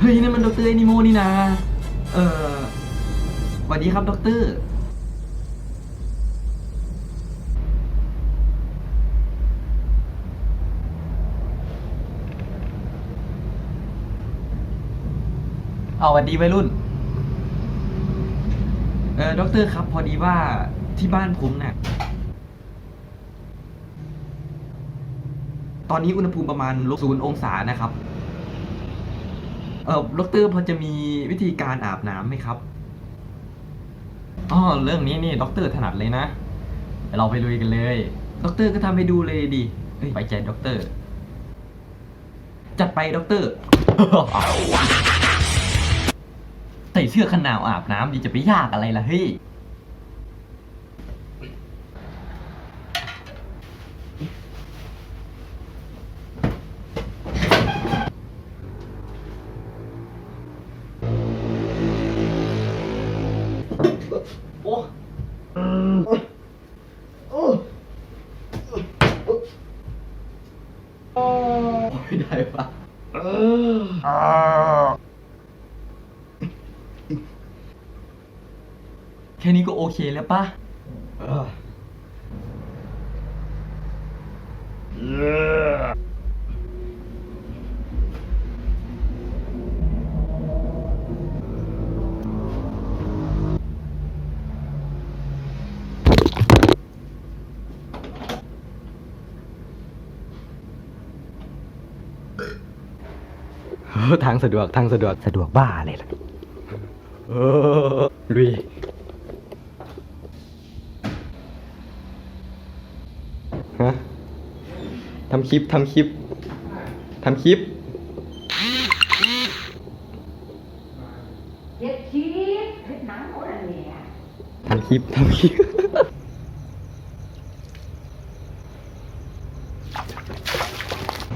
เฮ้ยนี่มันดรแอนิโมนี่นะเออสวัสดีครับด็อกเตอร์เอาสวัสดีวัยรุ่น เออด็อกเตอร์ครับ พอดีว่าที่บ้านผมเนี่ยตอนนี้อุณหภูมิประมาณลบศูนย์องศานะครับ เออด็อกเตอร์พอจะมีวิธีการอาบน้ำไหมครับอ๋อเรื่องนี้นี่ด็อกเตอร์ถนัดเลยนะ เราไปลุยกันเลยด็อกเตอร์ก็ทำให้ดูเลยดิเอ้ยไปใจด็อกเตอร์ จัดไปด็อกเตอร์ ใส่เสื้อขนหนาวอาบน้ำดีจะไปยากอะไรล่ะเฮ้ย โอ้ไม่ได้ปะแค่นี้ก็โอเคแล้วปะ ทางสะดวกทางสะดวกสะดวกบ้าเลยล่ะเออลุยฮะทำคลิปทำคลิปทำคลิปเจ็ดชีวิตเฮ็ดหนังคนละเนี่ยทำคลิปทำคลิป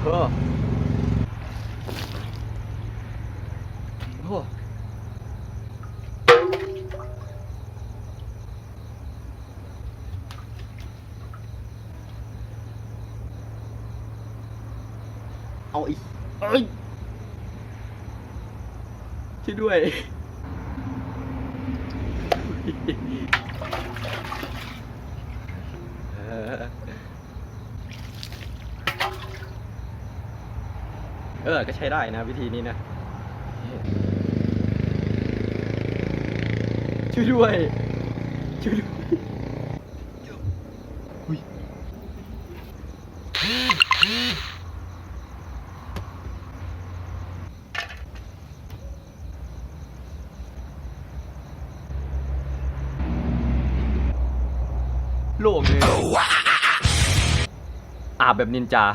เออโอ้ เอาอีกเอ้ยช่วยด้วย เออ ก็ใช้ได้นะ วิธีนี้นะ ช่วยด้วย ช่วยด้วยอุ๊ย โล่งเลยอาบแบบนินจา ก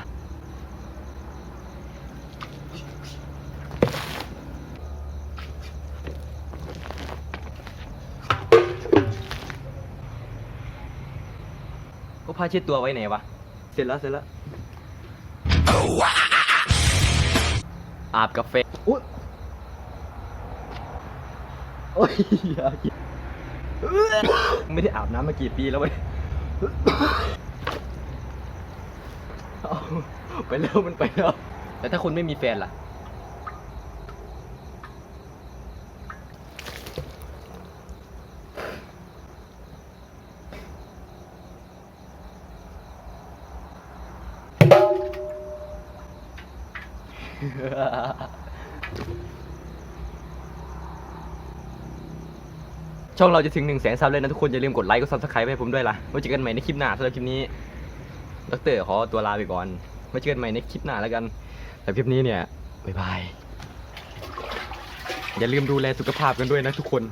็ผ้าเช็ดตัวไว้ไหนวะ เสร็จแล้วเสร็จแล้ว อาบกาแฟอุ๊ยโอ้ยไม่ได้อาบน้ำมากี่ปีแล้ววะ เอาไปแล้วมันไปแล้ว แต่ถ้าคุณไม่มีแฟนล่ะ ช่องเราจะถึงหนึ่งแสนซับเลยนะทุกคนอย่าลืมกดไลค์กดซับสไครป์ให้ผมด้วยล่ะไว้เจอกันใหม่ในคลิปหน้าสำหรับคลิปนี้ดรขอตัวลาไปก่อนไว้เจอกันใหม่ในคลิปหน้าแล้วกันแต่คลิปนี้เนี่ยบ๊ายบายอย่าลืมดูแลสุขภาพกันด้วยนะทุกคน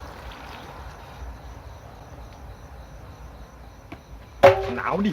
หนาวดิ